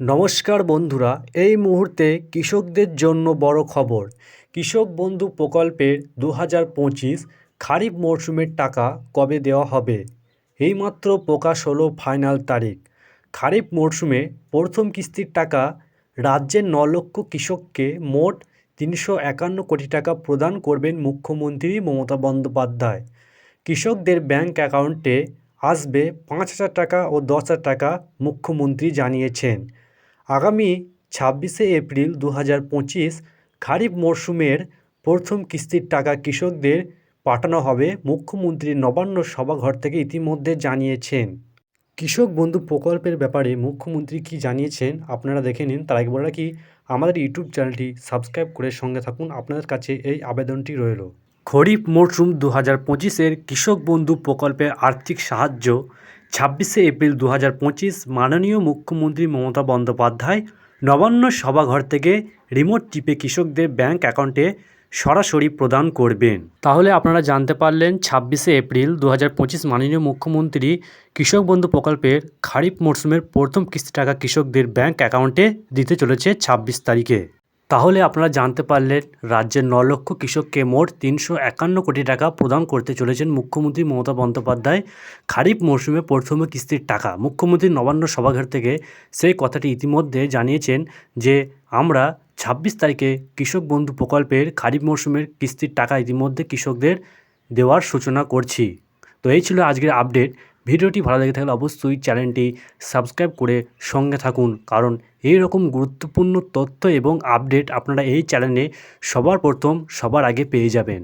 নমস্কার বন্ধুরা, এই মুহূর্তে কৃষকদের জন্য বড় খবর। কৃষক বন্ধু প্রকল্পের দু হাজার পঁচিশ খারিফ মরশুমের টাকা কবে দেওয়া হবে? এইমাত্র প্রকাশ হলো ফাইনাল তারিখ। খারিফ মরশুমে প্রথম কিস্তির টাকা রাজ্যের ন লক্ষ কৃষককে মোট তিনশো একান্ন কোটি টাকা প্রদান করবেন মুখ্যমন্ত্রী মমতা বন্দ্যোপাধ্যায়। কৃষকদের ব্যাংক অ্যাকাউন্টে আসবে পাঁচ হাজার টাকা ও দশ হাজার টাকা মুখ্যমন্ত্রী জানিয়েছেন। আগামী ছাব্বিশে এপ্রিল দু হাজার পঁচিশ খারিফ মরশুমের প্রথম কিস্তির টাকা কৃষকদের পাঠানো হবে মুখ্যমন্ত্রী নবান্ন সভাঘর থেকে ইতিমধ্যে জানিয়েছেন। কৃষক বন্ধু প্রকল্পের ব্যাপারে মুখ্যমন্ত্রী কি জানিয়েছেন আপনারা দেখে নিন। তার বলে রাখি, আমাদের ইউটিউব চ্যানেলটি সাবস্ক্রাইব করে সঙ্গে থাকুন। আপনাদের কাছে এই আবেদনটি রইল। খরিফ মরশুম দু হাজার পঁচিশের কৃষক বন্ধু প্রকল্পের আর্থিক সাহায্য ছাব্বিশে এপ্রিল দু হাজার পঁচিশ মাননীয় মুখ্যমন্ত্রী মমতা বন্দ্যোপাধ্যায় নবান্ন সভাঘর থেকে রিমোট টিপে কৃষকদের ব্যাংক অ্যাকাউন্টে সরাসরি প্রদান করবেন। তাহলে আপনারা জানতে পারলেন, ছাব্বিশে এপ্রিল দু হাজার পঁচিশ মাননীয় মুখ্যমন্ত্রী কৃষক বন্ধু প্রকল্পের খারিফ মরশুমের প্রথম কিস্তি টাকা কৃষকদের ব্যাংক অ্যাকাউন্টে দিতে চলেছে ছাব্বিশ তারিখে। তাহলে আপনারা জানতে পারলেন, রাজ্যের ন লক্ষ কৃষককে মোট তিনশো একান্ন কোটি টাকা প্রদান করতে চলেছেন মুখ্যমন্ত্রী মমতা বন্দ্যোপাধ্যায়। খারিফ মরশুমে প্রথমে কিস্তির টাকা। মুখ্যমন্ত্রী নবান্ন সভাঘর থেকে সেই কথাটি ইতিমধ্যে জানিয়েছেন যে, আমরা ছাব্বিশ তারিখে কৃষক বন্ধু প্রকল্পের খারিফ মরশুমের কিস্তির টাকা ইতিমধ্যে কৃষকদের দেওয়ার সূচনা করছি। তো এই ছিল আজকের আপডেট। ভিডিওটি ভালো লেগে থাকলে অবশ্যই চ্যানেলটি সাবস্ক্রাইব করে সঙ্গে থাকুন। কারণ এই রকম গুরুত্বপূর্ণ তথ্য এবং আপডেট আপনারা এই চ্যানেলে সবার প্রথম সবার আগে পেয়ে যাবেন।